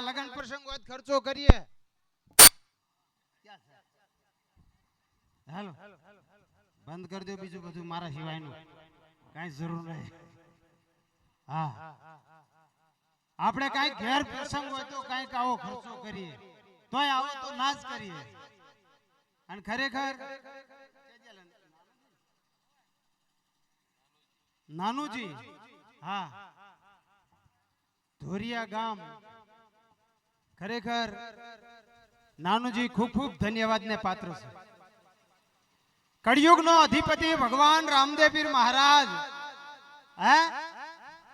લગ્ન પ્રસંગ હોય ખર્ચો કરીએ. હેલો. બંધ કરી દો બીજું બધું મારા સિવાયનું. કાંઈ જરૂર નહીં. હા. આપણે કાંઈ ઘેર પ્રસંગ હોય તો કાંઈક આવો ખર્ચો કરીએ. તોય આવો તો ના જ કરીએ. અને ખરેખર નાનુજી. હા. ધોરિયા ગામ. ખરેખર, નાનુજી ખૂબ ખૂબ ધન્યવાદને પાત્ર છે. કળિયુગનો અધિપતિ ભગવાન રામદેવીર મહારાજ, હે?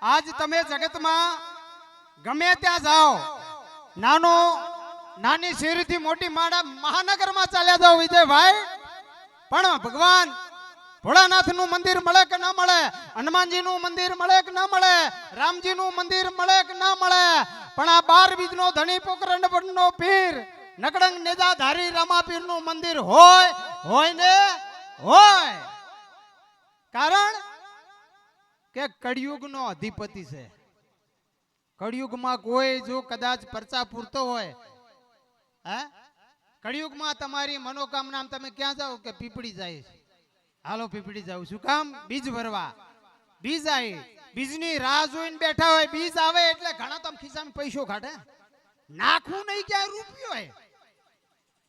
આજ તમે જગતમાં ગમે ત્યાં જાઓ, નાનો, નાની શેરીથી મોટી માડા મહાનગરમાં ચાલ્યા જાઓ વિજયભાઈ. પણ ભગવાન, ભોળાનાથનું મંદિર મળે કે ના મળે? હનુમાનજીનું મંદિર મળે કે ના મળે? રામજીનું મંદિર મળે કે ના મળે? પણ આ બાર બીજનો ધણી પોકરણનો પીર નકડંગ નેજા ધારી રામાપીરનું મંદિર હોય હોય ને હોય. કારણ કે કળિયુગનો અધિપતિ છે. કળિયુગમાં કોઈ જો કદાચ પરચા પૂરતો હોય, હે? કળિયુગમાં તમારી મનોકામના તમે ક્યાં જાઓ કે પીપળી જાય હાલો, પીપળી જાઉં શું કામ? બીજ ભરવા. બીજ આવી બીજની રાહ જોઈને બેઠા હોય, બીજ આવે એટલે ઘણા તો ખિસ્સામાં પૈસો કાઢે. નાખવું નહીં ક્યાં રૂપિયો હોય.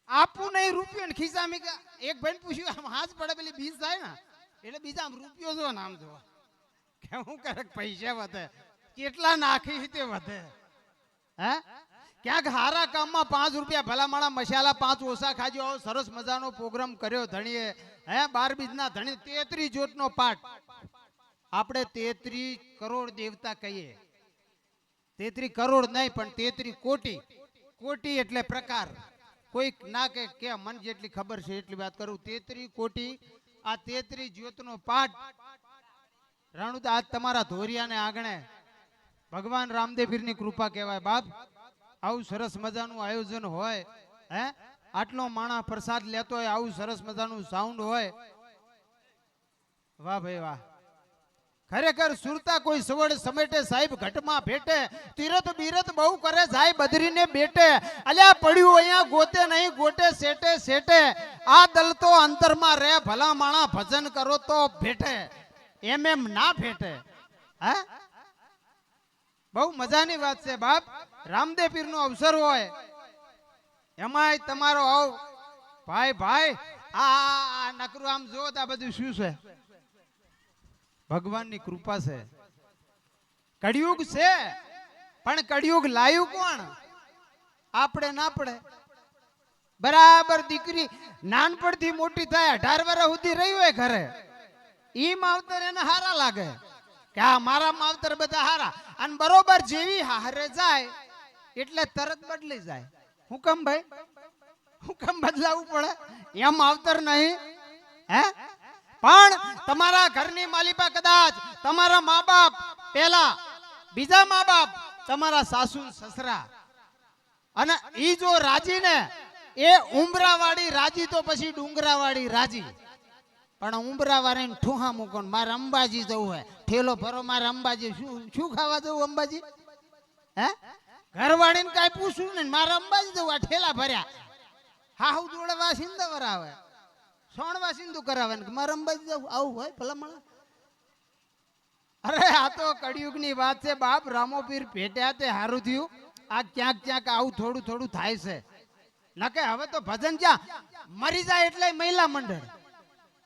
આપવું નહીં રૂપિયો ને ખિસ્સામાં એક ભાઈને પૂછ્યું, આમ હાથ પડે પેલી બીજ થાય ને? એટલે બીજા આમ રૂપિયો જો ને જો. કે હું કરે પૈસા વધે? કેટલા નાખી તે વધે? હે? ક્યાંક હારા કામમાં પાંચ રૂપિયા ભલા માળા મસાલા પાંચ ઓછા ખાજો. સરસ મજાનો પ્રોગ્રામ કર્યો ધણીએ. હે? બાર બીજના ધણી, તેત્રી જોતનો પાઠ. આપણે તેત્રી કરોડ દેવતા કહીએ. તેત્રી કરોડ નહીં, પણ તેત્રી કોટી. કોટી એટલે પ્રકાર. કોઈક ના કે કે મન જેટલી ખબર છે એટલી વાત કરું. તેત્રી કોટી, આ તેત્રી જ્યોતનો પાઠ. રાણુ આજ તમારા ધોરિયાને આંગણે ભગવાન રામદેવીરની કૃપા કહેવાય, બાપ. આવું સરસ મજાનું આયોજન હોય, હે? આટલો માણા પ્રસાદ લેતો હોય, આવું સરસ મજાનું સાઉન્ડ હોય. વાહ ભાઈ વાહ. ખરેખર સુરતા કોઈ સવડ સમેટે સાહેબ, ઘટમાં ભેટે, તીરથ બીરથ બહુ કરે, જાય બદરીને બેટે. અલ્યા, પડ્યું અહીંયા ગોતે નહીં, ગોટે સેટે સેટે આ દલ તો અંતરમાં રે ભલા માણા ભજન કરો તો ભેટે. એમ એમ ના ભેટે. હે? બહુ મજાની વાત છે બાપ. રામદેવ પીર નો અવસર હોય. એમાંય તમારો આવ. ભાઈ ભાઈ, આ નકરું આમ જો આ બધું શું છે? ભગવાનની કૃપા છે. કળિયુગ છે, પણ કળિયુગ લાયું કોણ? આપણે ના પડે. બરાબર દીકરી નાનપણથી મોટી થાય, અઢાર વર્ષ સુધી રહી હોય ઘરે. ઈ માવતર એને હારા લાગે કે આ મારા માવતર બધા હારા. અને બરોબર જેવી હારે જાય, એટલે તરત બદલી જાય. હું કેમ ભાઈ? હું કેમ બદલાવું પડે? એમ માવતર નહીં. હે? પણ તમારા ઘરની માલિકા કદાચ તમારા મા બાપ પેલા બીજા મા બાપ તમારા સાસુ, સસરા. અને ઈ જો રાજી ને એ ઉમરાવાળી રાજી તો પછી ડુંગરાવાળી રાજી. પણ ઉમરા વાળાને ઠુહા મૂકો મારે અંબાજી જવું હે ઠેલો ભરો, મારે અંબાજી. શું શું ખાવા જવું અંબાજી? હે? ઘરવાળીને કાંઈ પૂછવું નહીં મારે અંબાજી જવું આ ઠેલા ભર્યા. હાહુ દોડવા સિંદવર આવે. સોણવા સિંધુ કરાવે ને મારે અંબાજી જવું આવું હોય ભલામણ? અરે, આ તો કળિયુગની વાત છે બાપ, રામો પીર ભેટ્યા તે હારું થયું. આ ક્યાંક ક્યાંક આવું થોડું થોડું થાય છે. નકે, હવે તો ભજન ક્યાં? મરી જાય એટલે મહિલા મંડળ.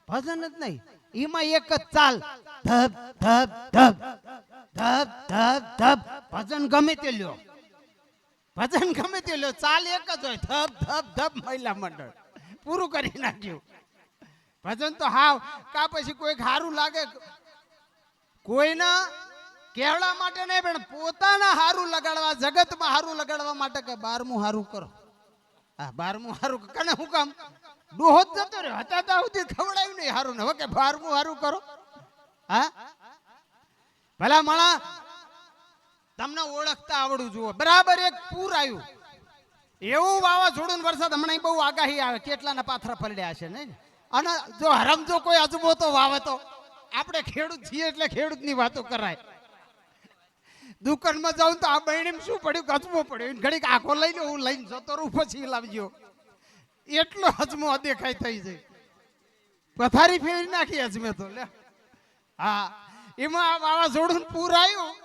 ભજન જ નહીં. એમાં એક જ ચાલ. ધબ ધબ ધબ ધબ ધબ ધબ. ભજન ગમે તે લ્યો. ભજન ગમે તે લ્યો. ચાલ એક જ હોય. ધબ ધબ ધબ, મહિલા મંડળ. પૂરું કરી નાખ્યું. ભજન તો હાવ, કા પછી કોઈ સારું લાગે? કોઈના? કેવડા માટે નહીં, પણ પોતાના હારું લગાડવા, જગતમાં હારું લગાડવા માટે કે બારમું હારું કરો. આ બારમું હારું કને હું કામ? ડોહો જતો રહ્યો. હતા ત્યાં સુધી ખવડાયું નહીં હારું ને. હવે કે બારમું હારું કરો. હા? ભલા માણા, તમને ઓળખતા આવડવું જુઓ. બરાબર એક પૂર આવ્યું. એવું વાવાઝોડું વરસાદ હમણાં બહુ આગાહી આવે. કેટલાના પાથરા પલડ્યા છે, નહીં? અને જો હરમ જો કોઈ અજુબો તો વાવે તો. આપણે ખેડૂત છીએ એટલે ખેડૂતની વાતો કરાય. દુકાનમાં જાઉં તો આ બહેણી શું પડ્યું? અજમો પડ્યો. ઘડીક આખો લઈ લો હું લઈને જતો રહું, પછી લાવજો. એટલો અજમો દેખાય થઈ જાય. પથારી ફેરવી નાખી અજમે તો, લે. હા. એમાં આ વાવાઝોડું પૂર આવ્યું.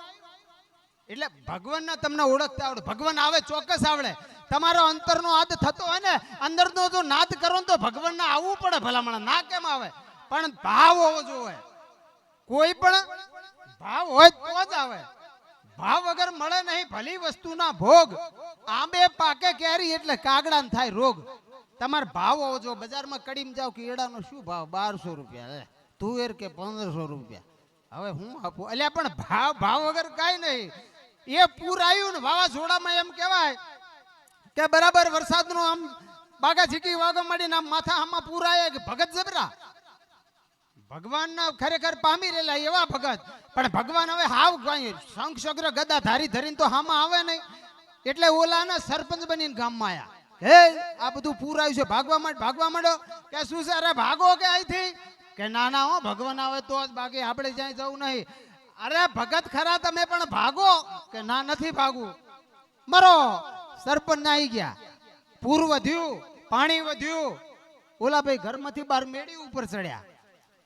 એટલે ભગવાનના તમને ઓળખતા આવડે. ભગવાન આવે ચોક્કસ આવડે. તમારો અંતરનો આદ થતો હોય ને, અંદરનો જો નાદ કરો તો ભગવાનને આવવું પડે ભલામણ. ના કેમ આવે? પણ ભાવ હોવો જોઈએ. કોઈ પણ ભાવ હોય તો જ આવે. ભાવ વગર મળે નહીં, ભલી વસ્તુના ભોગ. આંબે પાકે કેરી એટલે કાગડાને થાય રોગ. તમારે ભાવ હોવો જો બજારમાં કડીમ જાવ કે શું ભાવ? બારસો રૂપિયા. તુવેર કે પંદરસો રૂપિયા. હવે હું આપું? એટલે પણ ભાવ ભાવ વગર કાંઈ નહીં. એ પૂર આવ્યું ને વાવાઝોડામાં એમ કહેવાય કે બરાબર વરસાદનો આમ બાગા ચીકી વાગવા માંડીને આમ માથા આમાં પૂરાય કે ભગત જબરા ભગવાનના ખરેખર પામી રહેલા એવા ભગત. પણ ભગવાન હવે હાવ શંખ, શગ્ર, ગદા ધારી ધરીને તો હામાં આવે નહીં. એટલે ઓલાના સરપંચ બનીને ગામમાં આયા. હે, આ બધું પૂરાયું છે. ભાગવા માંડ, ભાગવા માંડો. કે શું છે? અરે ભાગો કે અહીંથી? કે ના ના હો, ભગવાન આવે તો જ બાકી આપણે જ્યાં જવું નહીં. અરે ભગત ખરા તમે પણ ભાગો કે ના નથી ભાગવું? મરો. સરપંચ આવી ગયા. પૂર વધ્યું, પાણી વધ્યું. ઓલા ભાઈ ઘરમાંથી બહાર મેળી ઉપર ચડ્યા.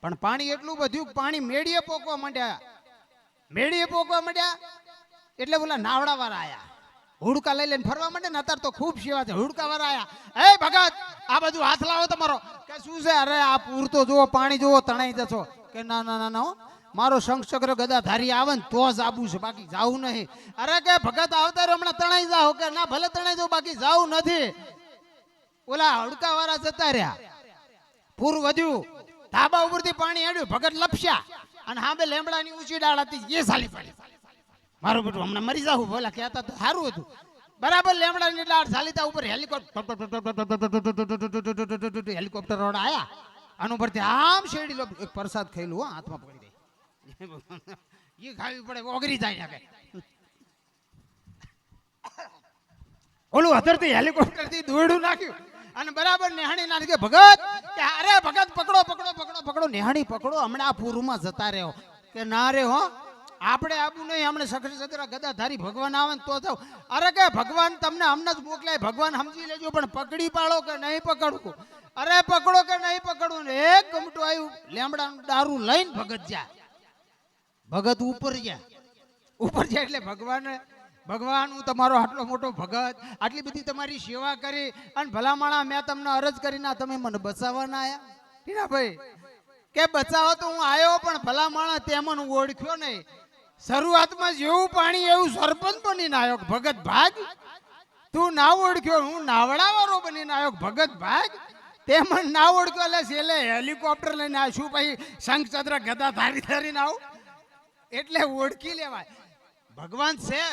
પણ પાણી એટલું વધ્યું પાણી મેળીએ પોકવા માંડ્યા. મેળીએ પોકવા માંડ્યા. એટલે ઓલા નાવડા વાળા આયા. હુડકા લઈ લઈને ફરવા માંડે ને અત્યારે તો ખૂબ સેવા છે. હુડકા વાળા આયા. એ ભગત, આ બધું હાથ લાવો તમારો. કે શું છે? અરે આ પૂરતો જુઓ, પાણી જુઓ, તણાઈ જશો. કે ના ના ના ના. મારો શંખ ચક્ર ગદા ધારી આવે ને તો જ આબુ છે બાકી જાવું નહીં અરે કે ભગત આવતા હમણાં તણાઈ જાઓ કે ના ભલે તણાઈ જાઓ બાકી જાવું નથી ઓલા હડકા વાળા જતા રહ્યા પૂર વધ્યું ધાબા ઉપરથી પાણી હેડ્યું ભગત લપસ્યા અને હામે લેમડાની ઊંચી ડાળ હતી એ સાલી પડી મારું બેટું હમણાં મરી જાવું બોલા કહેતા તો સારું હતું બરાબર લેમડાની ડાળ સાલીતા ઉપર હેલિકોપ્ટર હેલિકોપ્ટર રોડ આયા અને ઉપરથી આમ શેરડી લો પ્રસાદ ખાઈલું હો હાથમાં પકડી દે એ ખાવી પડે, ઓગરી જાય ને ઓલું હતરથી હેલિકોપ્ટરથી દોરડું નાખ્યું. અને બરાબર નેહાણી ના કે ભગત કે અરે ભગત, પકડો પકડો પકડો પકડો. નેહાણી પકડો, હમણાં પૂરમાં જતા રહ્યો. કે ના રે હો, આપણે આવું નહીં, હમણે સખરી સતરા ગદા ધારી ભગવાન આવે ને તો થાવ અરે કે ભગવાન તમને હમણાં જ મોકલાય, ભગવાન સમજી લેજો, પણ પકડી પાડો કે નહીં પકડવું? અરે પકડો કે નહીં પકડવું? ને એક ગમટું આવ્યું લેમડાનું દારૂ લઈને ભગત જા ભગત ઉપર ગયા ઉપર જાય એટલે ભગવાન ભગવાન, હું તમારો આટલો મોટો ભગત, આટલી બધી તમારી સેવા કરી, અને ભલામણા મેં તમને અરજ કરીને ના તમે મને બચાવવાના આવ્યા ટીના ભાઈ કે બચાવો તો હું આવ્યો પણ ભલામણા તે મને ઓળખ્યો નહીં. શરૂઆતમાં જેવું પાણી, એવું સરપંચ બનીને આવ્યો ભગત ભાગ. તું ના ઓળખ્યો, હું નાવડાવાળો બનીને આવ્યો ભગત ભાગ. તે મને ના ઓળખ્યો, એટલે છેલ્લે હેલિકોપ્ટર લઈને આ શું પછી શંખચંદ્ર ગદા ધારી ધારીને આવું. એટલે ઓળખી લેવાય. ભગવાન છે.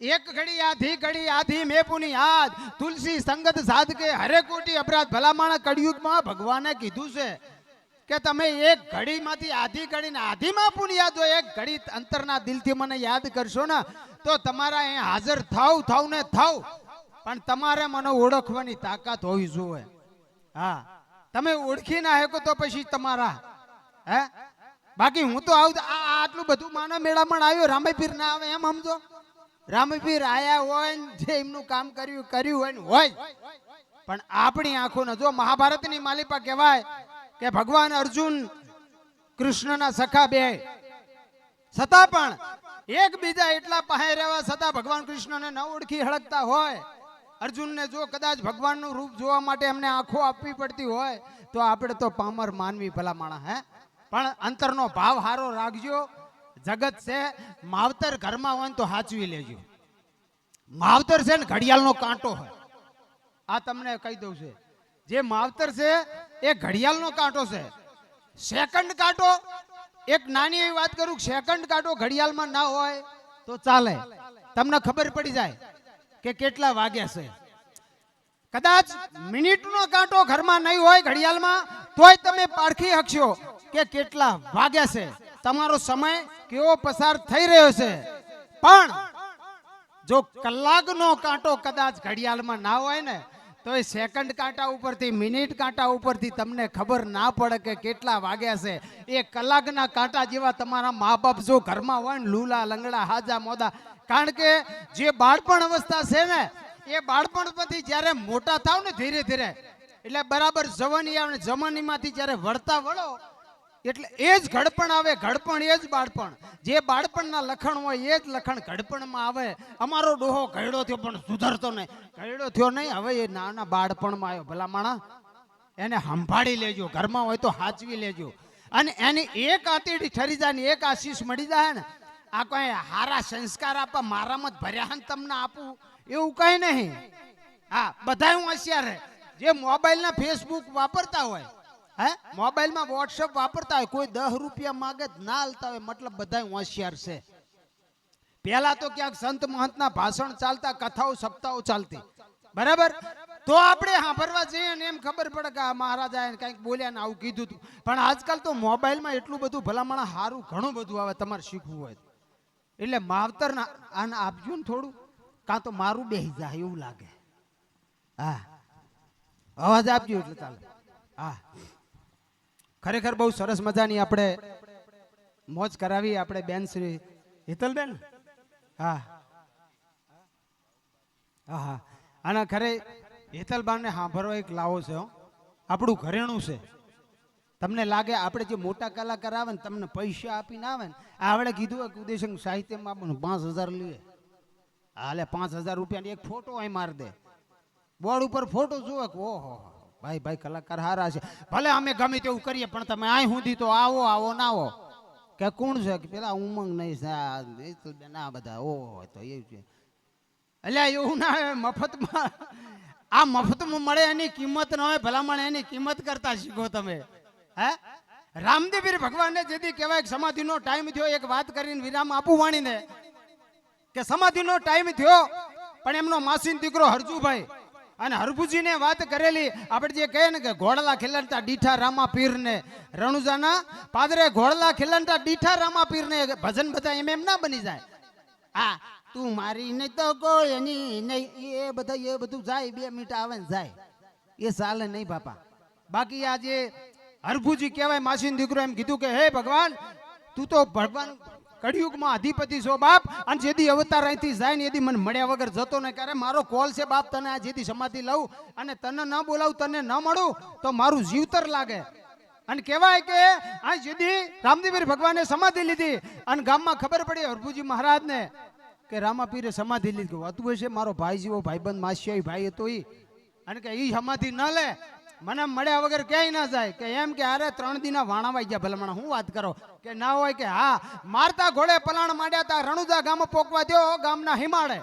એક ઘડી આધી ઘડી આધી, મેપુની યાદ. તુલસી સંગત સાધકે, હરે કોટી અપરાધ. ભલામણ કળિયુગમાં ભગવાને કીધું છે કે તમે એક ઘડીમાંથી આધી ઘડીને આધીમાં પુનિયાદ જો એક ઘડી અંતરના દિલથી મને યાદ કરશો ને, તો તમારા અહીં હાજર થાવ થાવ ને થાવ પણ તમારે મને ઓળખવાની તાકાત હોવી જોઈએ. હા. તમે ઓળખી ના શકો તો પછી તમારા, હે? બાકી હું તો આવું આટલું બધું માનવ મેળામણ આવ્યો રામાપીર ના આવે એમ સમજો. રામાપીર આયા હોય જે એમનું કામ કર્યું કર્યું હોય હોય. પણ આપણી આંખોને જો મહાભારતની માલિપા કહેવાય કે ભગવાન અર્જુન કૃષ્ણના સખા બે. છતાં પણ એકબીજા એટલા પાસે રહેવા છતાં ભગવાન કૃષ્ણને ન ઓળખી હળકતા હોય. અર્જુનને જો કદાચ ભગવાનનું રૂપ જોવા માટે એમને આંખો આપવી પડતી હોય, તો આપણે તો પામર માનવી ભલા માણા હે? પણ અંતરનો ભાવ હારો રાખજો. જગત છે, માવતર ઘરમાં હોય તો સાચવી લેજો. માવતર છે ને ઘડિયાળનો કાંટો હોય. આ તમને કહી દઉં છે. જે માવતર છે, એ ઘડિયાળનો કાંટો છે. સેકન્ડ કાંટો, એક નાની એવી વાત કરું, સેકન્ડ કાંટો ઘડિયાળમાં ના હોય તો ચાલે. તમને ખબર પડી જાય કે કેટલા વાગ્યા છે. કદાચ મિનિટનો કાંટો ઘરમાં નહીં હોય ઘડિયાળમાં, તોય તમે પારખી શકશો. કે કેટલા વાગ્યા છે? તમારો સમય કેવો પસાર થઈ રહ્યો છે? પણ જો કલાકનો કાંટો કદાચ ઘડિયાળમાં ના હોય ને, તો એ સેકન્ડ કાંટા ઉપરથી મિનિટ કાંટા ઉપરથી તમને ખબર ના પડે કે કેટલા વાગ્યા છે. એ કલાકના કાંટા જેવા તમારા મા બાપ જો ઘરમાં હોય ને, લૂલા, લંગડા, હાજા, મોદા, કારણ કે જે બાળપણ અવસ્થા છે ને, એ બાળપણ પછી જ્યારે મોટા થાવ ને ધીરે ધીરે, એટલે બરાબર જવાની આવે જવાનીમાંથી જ્યારે વળતા વળો એટલે એ જ ઘડપણ આવે, ઘડપણ એ જ બાળપણ. જે બાળપણના લખણ હોય એ જ લખણ ઘડપણમાં આવે. અમારો ડોહો ઘયડો થયો, પણ સુધરતો નહીં. ઘયડો થયો નહીં, હવે એ નાના બાળપણમાં આવ્યો. ભલા માણા, એને સંભાળી લેજો. ઘરમાં હોય તો હાચવી લેજો. અને એની એક આતીડી ઠરી જાય એક આશીષ મળી જાય ને, આ કોઈ હારા સંસ્કાર આપવા મારામાં જ ભર્યા તમને આપું? એવું કઈ નહીં. હા બધા હું હોશિયાર જે મોબાઈલના ફેસબુક વાપરતા હોય હે? મોબાઈલમાં વોટ્સઅપ વાપરતા હોય, કોઈ દસ રૂપિયા માગે ના હાલતા હોય, મતલબ બધા હોશિયાર છે. પહેલા તો ક્યાંક સંત મહંતના ભાષણ ચાલતા, કથાઓ, સપ્તાહો ચાલતી. બરાબર? તો આપણે સાંભળવા જઈએ ને એમ ખબર પડે કે આ મહારાજા એને કંઈક બોલ્યા ને આવું કીધું હતું પણ આજકાલ તો મોબાઈલમાં એટલું બધું ભલામણ સારું ઘણું બધું આવે, તમારે શીખવું હોય એટલે માવતર આને આપજો ને થોડું. કાં તો મારું બેહી જાય એવું લાગે. હા. અવાજ આપજો એટલે ચાલે. હા. ખરેખર બહુ સરસ મજાની આપણે મોજ કરાવી આપણે બેન શ્રી હિતલબેન? હા. હા હા અને ખરે હેતલબાને સાંભળવા એક લાવો છે. આપણું ઘરેણું છે. તમને લાગે આપણે જે મોટા કલાકાર આવે ને, તમને પૈસા આપીને આવે ને, આવડે કીધું કે ઉદયશંકર સાહિત્યમાં આપણને પાંચ હજાર લઈએ હાલે, પાંચ હજાર રૂપિયાની એક ફોટો અહીં માર દે. બોર્ડ ઉપર ફોટો જુઓ કે, ઓહો. ભાઈ ભાઈ કલાકાર હારા છે. ભલે અમે ગમે તેવું કરીએ, પણ તમે આ સુધી તો આવો આવો ના આવો. કે કોણ છે? કે પેલા ઉમંગ નહીં આ બધા, ઓ તો એવું છે. અલ્યા, એવું ના મફતમાં, આ મફતમાં મળે એની કિંમત ન હોય, ભલામણ એની કિંમત કરતા શીખો તમે. હે? રામદેવીર ભગવાનને જેથી કહેવાય સમાધિનો ટાઈમ થયો, એક વાત કરીને વિરામ આપું વાણીને. કે સમાધિનો ટાઈમ થયો, પણ એમનો માસીન દીકરો હરજુભાઈ અને હરભુજીને વાત કરેલી, આપણે જે કહે ને કે ઘોડલા ખેલાડતા ડીઠા રામા પીરને. રણુજાના, પાદરે ઘોડલા ખેલાડતા ડીઠા રામા પીરને. ભજન બધા એમ એમ ના બની જાય. હા, તું મારી નહીં તો કોઈ નહીં. એ બધા, એ બધું જાય, બે મિનિટ આવે ને જાય. એ ચાલે નહીં બાપા. બાકી આ જે હરભુજી કહેવાય, માસીન દીકરો એમ કીધું કે, હે ભગવાન, તું તો ભગવાન કળિયુગમાં અધિપતિ છો બાપ, અને જેદી અવતાર અહીંથી જાય ને એદી મને મળ્યા વગર જતો ને ક્યારે? મારો કોલ છે બાપ, તને આ જેદી સમાધિ લઉં અને તને ન બોલાવું, તને ન મળું, તો મારું જીવતર લાગે. અને કહેવાય કે આ જેદી રામદેવીર ભગવાને સમાધિ લીધી અને ગામમાં ખબર પડી હરભુજી મહારાજને કે રામાપીરે સમાધિ લીધી. હતું હશે મારો ભાઈ જેવો ભાઈબંધ માસિયાઈ ભાઈ હતો એ અને કે એ સમાધિ ન લે. મને મળ્યા વગર ક્યાંય ના જાય કે એમ કે અરે ત્રણ દિના વાણાવાઈ ગયા ભલામણ હું વાત કરો? કે ના હોય કે હા, મારતા ઘોડે પલાણ માંડ્યા તા રણુજા ગામ પોકવા દ્યો ગામના હિમાડે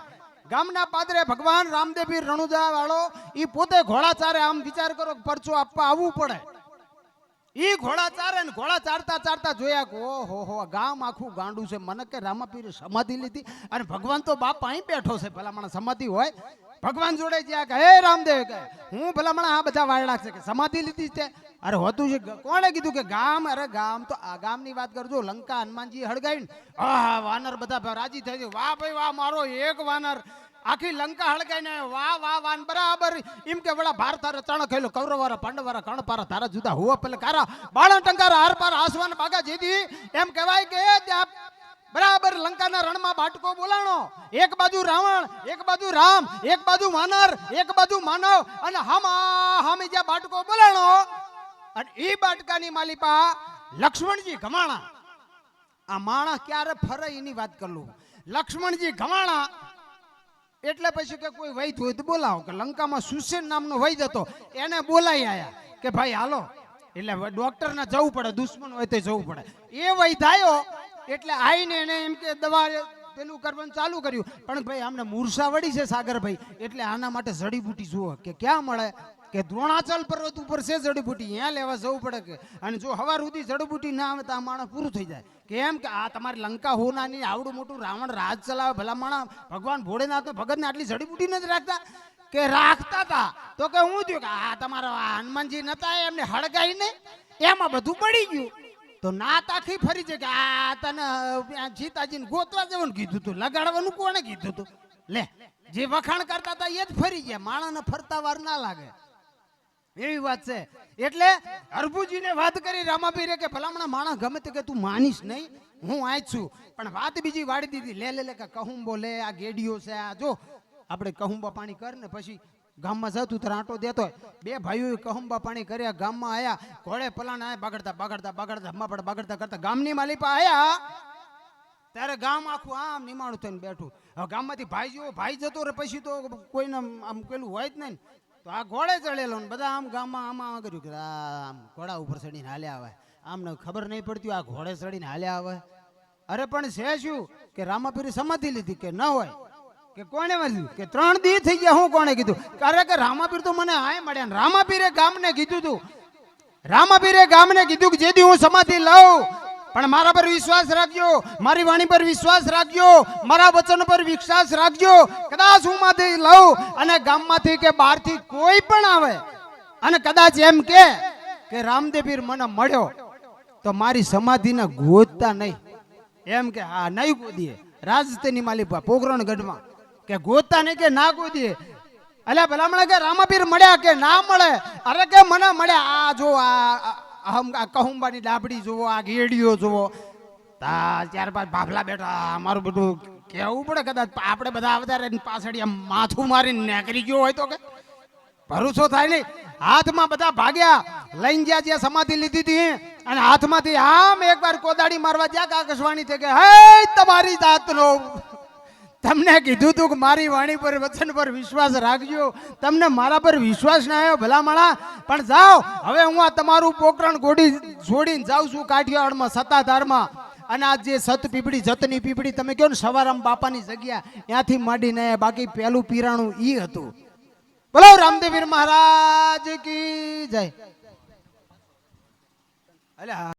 ગામના પાદરે ભગવાન રામદેવી રણુજા વાળો ઈ પોતે ઘોડા ચારે આમ વિચાર કરો પરચો આપવા આવવું પડે. ઈ ઘોડા ચારે ને ઘોડા ચારતા ચારતા જોયા કે ઓહો હો ગામ આખું ગાંડું છે. મને કે રામાપીરે સમાધિ લીધી. અને ભગવાન તો બાપ અહીં બેઠો છે. ભલામણ સમાધિ હોય. ભગવાન જોડે જ્યાં કે રામદેવ, કે, હું ભલામણ આ બધા વાયડા છે કે સમાધિ લીધી છે. અરે હોતું છે કોણે કીધું કે, ગામ, અરે ગામ, તો આ ગામની વાત કરજો. લંકા હનુમાનજી હળગાવીને આ વાનર બધા રાજી થઈ ગયું. વાહ ભાઈ, વાહ, મારો એક વાનર. આખી લંકા હળગાઈને વાહ વાહ, વાન, બરાબર. એમ કે વડા ભાર તારે તણ ખેલો, કૌરવારા પાંડવારા કણ પારા, તારા જુદા હુવા પેલે કારા બાળા ટંકારા, હાર પાર આસવાન બાગા જીધી એમ કહેવાય કે, ત્યાં બરાબર લંકાના રણમાં બાટકો બોલાણો. એક બાજુ રાવણ, એક બાજુ રામ, એક બાજુ વાનર એક બાજુ માનવ અને હામા હામી જ્યાં બાટકો બોલાણો. અને એ બાટકાની માલિપા લક્ષ્મણજી ઘમાણા આ માણસ ક્યારે ફરે એની વાત કરું લક્ષ્મણજી ઘમાણા એટલે પછી કે કોઈ વૈદ હોય તો બોલાવો, કે લંકામાં સુસેન નામનો વૈદ હતો, એને બોલાઈ આયા. કે ભાઈ હાલો, એટલે ડોક્ટર ને જવું પડે, દુશ્મન હોય તો જવું પડે. એ વૈદ આવ્યો એટલે આવીને એને એમ કે દવા પેલું કરવાનું ચાલુ કર્યું. પણ ભાઈ આમને મૂર્છા વળી છે સાગરભાઈ. એટલે આના માટે જડીબુટી જુઓ કે ક્યાં મળે? કે દ્રોણાચલ પર્વત ઉપર છે જડીબુટી? ત્યાં લેવા જવું પડે કે? અને જો હવાર સુધી જડીબુટી ના આવે તો આ માણસ પૂરું થઈ જાય. કેમ કે આ તમારી લંકા હોનાની આવડું મોટું રાવણ રાજ ચલાવે ભલા માણસ. ભગવાન ભોળેનાથ ભગતને આટલી જડીબુટી નથી રાખતા? કે રાખતા હતા તો કે હું થયું કે આ તમારા હનુમાનજી નતા, એમને હળગાઈ ને એમાં બધું પડી ગયું. તો નાત આખી ફરી છે કે આ તને અ, ગોતવા જવાનું કીધું તું લગાડવાનું કોણે કીધું તું? લે જે વખાણ કરતા હતા એ જ ફરી ગયા. માણસને ફરતા વાર ના લાગે. એવી વાત છે. એટલે હરભુજીને વાત કરી રામાપીરે કે ભલામણા માણસ ગમે તે કે તું માનીશ નહીં હું આ છું. પણ વાત બીજી વાળી દીધી. લે લે લે કે કહુંબો લે આ ગેડીઓ છે આ જો આપણે કહુંબા પાણી કર ને પછી ગામમાં જતું ત્યારે આંટો દેતો. બે ભાઈઓ કહુંબા પાણી કર્યા, ગામમાં આયા, ઘોડે પલાણ આયા, બગડતા બગડતા બગડતા હમા બગડતા કરતા ગામની માલિપા આયા. ત્યારે ગામ આખું આમ નિમાણું થઈને બેઠું. હવે ગામમાંથી ભાઈ જેવો ભાઈ જતો રહે, પછી તો કોઈને આમ પેલું હોય જ નહીં તો આ ઘોડે ચડેલો ને બધા આમ ગામમાં આમાં કર્યું કે આમ ઘોડા ઉપર ચડીને હાલ્યા આવે. આમને ખબર નહીં પડતી આ ઘોડે ચડીને હાલ્યા આવે. અરે પણ છે શું? કે રામાપીરી સમાધિ લીધી કે ન હોય? કે કોણે મળ્યું કે ત્રણ દી થઈ ગયા, હું કોણે કીધું? કારણ કે રામાપીર તો મને આય મળ્યા ને રામાપીરે ગામને કીધું તું. રામાપીરે ગામને કીધું કે જેથી હું સમાધિ લઉં, પણ મારા પર વિશ્વાસ રાખજો, મારી વાણી પર વિશ્વાસ રાખજો, મારા વચન પર વિશ્વાસ રાખજો. કદાચ હું માંથી લઉં અને ગામમાંથી કે બહારથી કોઈ પણ આવે, અને કદાચ એમ કે કે રામદેવીર મને મળ્યો, તો મારી સમાધિને ગોતતા નહીં. એમ કે, હા, નહીં ગોદીએ રાજસ્થાની માલિપા પોખરણ ગઢમાં. કે ગોતતા નહીં કે ના ગોદીએ અલ્યા ભલામણ કે રામાપીર મળ્યા કે ના મળે? અરે કે મને મળ્યા આ જો આ કહુંબાની ડાબડી જુઓ, આ ઘેડીઓ જુઓ. ત્યારબાદ બાફલા બેઠા. મારું બધું કેવું પડે કદાચ. આપણે બધા આવતા રહીને પાછળ આમ માથું મારીને નેકરી ગયો હોય તો કે? ભરોસો થાય નહીં. હાથમાં બધા ભાગ્યા. લઈને જ્યાં જ્યાં સમાધિ લીધી હતી. અને હાથમાંથી આમ એકવાર કોદાડી મારવા જ્યાં કાકસવાણી થઈ કે હે તમારી જાતનો તમને કીધું તું કે મારી વાણી પર, વચન પર વિશ્વાસ રાખજો. તમને મારા પર વિશ્વાસ ના આવ્યો ભલા માળા પણ જાઓ, હવે હું આ તમારું પોકરણ ગોડી છોડીને જાઉં છું કાઠિયાવાડમાં, સત્તાધારમાં. અને આ જે સત પીપળી, જતની પીપળી, તમે કહો ને, સવારામ બાપાની જગ્યા, ત્યાંથી માંડીને બાકી પેલું પીરાણું ઈ હતું. બોલો રામદેવીર મહારાજ કી જય. અલે હા